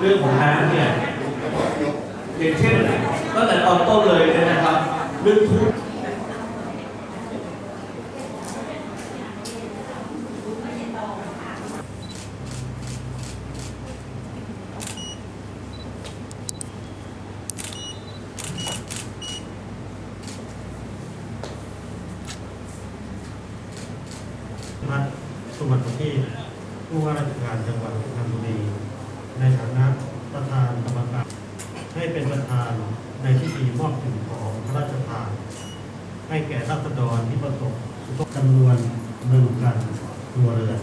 เรื่องของน้ำเนี่ยอย่างเช่นตั้งแต่ตอนต้นเลยเนี่ยนะครับเรื่องทุกข์พัฒน์สุวรรทีปผู้ว่าราชการจังหวัดสุพรรณบุรี ในฐานะประธานกรรมการให้เป็นประธานในพิธีมอบสิ่งของพระราชทาน ให้แก่ราษฎรที่ประสบอุกจำนวนหนึ่งพันครัวเรือน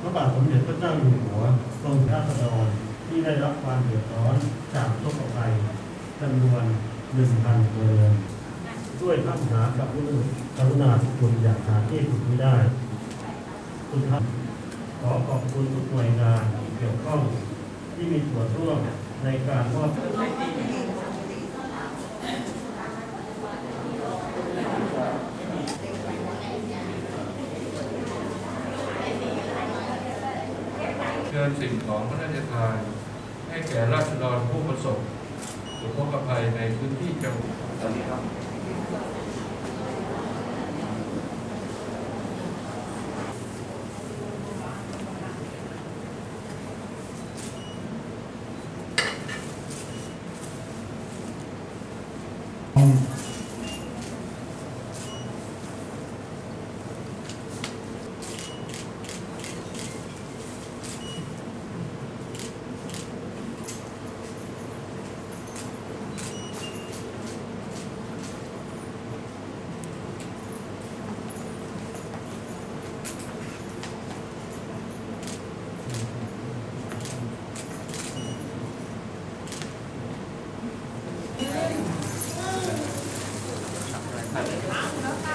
พระบาทสมเด็จพระเจ้าอยู่หัวทรงราษฎรที่ได้รับความเดือดร้อนจากทุกภัยจำนวนหนึ่งพันครัวเรือนด้วยพระมหากรุณากรุณาธิคุณอย่างหาที่สุดไม่ได้สุดท้ายขอขอบคุณทุกหน่วยงาน เกี่ยวข้องที่มีส่วนร่วมในการมอบเชิญสิ่งของพระราชทานให้แก่ราษฎรผู้ประสบอุทกภัยในพื้นที่จังหวัด ตอนนี้ครับท่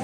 า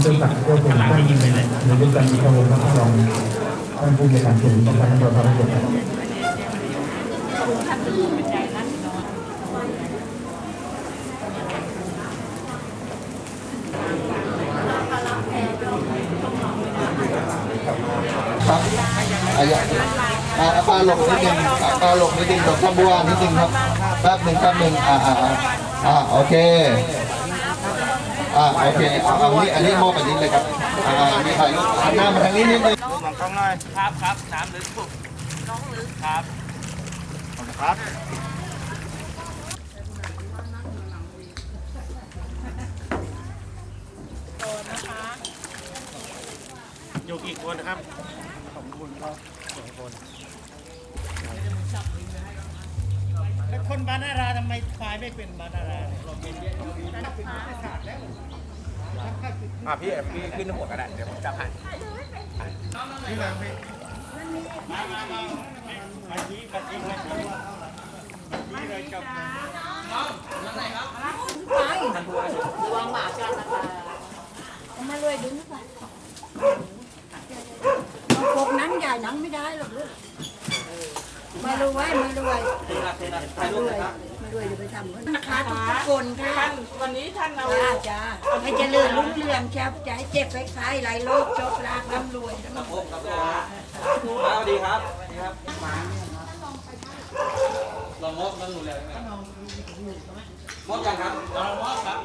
นเป็นศักดิ์ก็เป็นท่านที่ยิงไปเลยหรือด้วยกันมีกระบวนการรองท่านผู้บริการศูนย์ป้องกันและบรรเทาสาธารณภัยครับอายะอ่าปลาหลบนิดนึงอาปลาหลบนิดนึงดอกข้าวบัวนิดนึงครับแป๊บหนึ่งแป๊บหนึ่งอ่าอ่าอ่าโอเค อ่าโอเคเอาเอานี่อันนี้มอบอันนี้เลยครับอ่ามีถ่ายรูหน้ามาทางนี้นิดนึงมองกล้องหน่อยครับครับน้ำรือสุดน้องลึกครับขอบคุณครับอยู่กี่คนครับสองคนครับสองคน แล้วคนบานาราทำไมควายไม่เป็นบานาราเนี่ยอะพี่พี่ขึ้นหัวก็ได้เดี๋ยวผมจับให้ที่หลังพี่มาเลยดึงไปพวกนั้นใหญ่หนังไม่ได้หรอกลูก ไม่รวยไม่รวยไม่รวยไม่รวยจะไปทำกันนะคะทุกคนค่ะวันนี้ท่านเอาจ้าจ้าให้เจริญรุ่งเรืองแชบใจเจ็บไปคล้ายไรโรคจบลากร่ำรวยทั้งหมดสวัสดีครับสวัสดีครับลองมดมันหนูเลยไหมมดกันครับลองมดครับ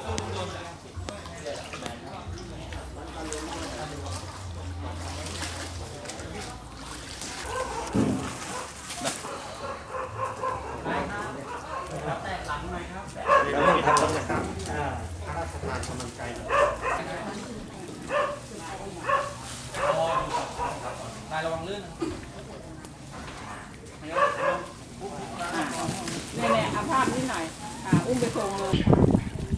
แล้วท่านนะครับอ่าพระราชทานนายระวังลื่นเนี่ยเนี่ยเอาภาพนิดหน่อยอ่าอุ้มไปส่งเลย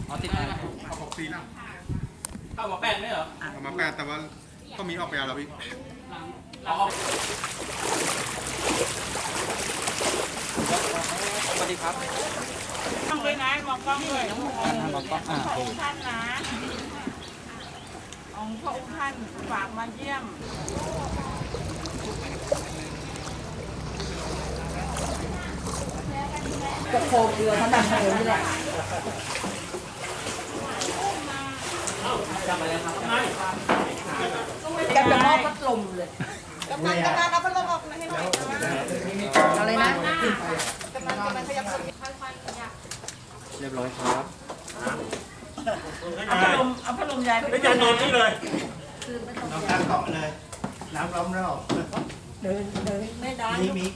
เอาติดอะไรเอาหกปีนะเข้ามาแปดไหมเหรอเอามาแปดแต่ว่าก็มีออกไปแล้วพี่เอาออกสวัสดีครับต้องด้วย นะมองกล้องด้วยมองกล้องอ่าพระองค์ท่านนะองค์พระองค์ท่านฝากมาเยี่ยมจะโคมเรือเขาดังเรือนี่แหละจำอะไรครับกันจะมอบพัดลมเลยกำลังกำลังเอาพัดลมออกให้หน่อยอะไรนะกำลังกำลังขยับ เรียบร้อยครับเอาพัดลมเอาพัดลมยายไปไม่จะนอนที่เลยน้ำตาลเกาะเลย น้ำล้อมรอบเดินเดินไม่ได้มีมี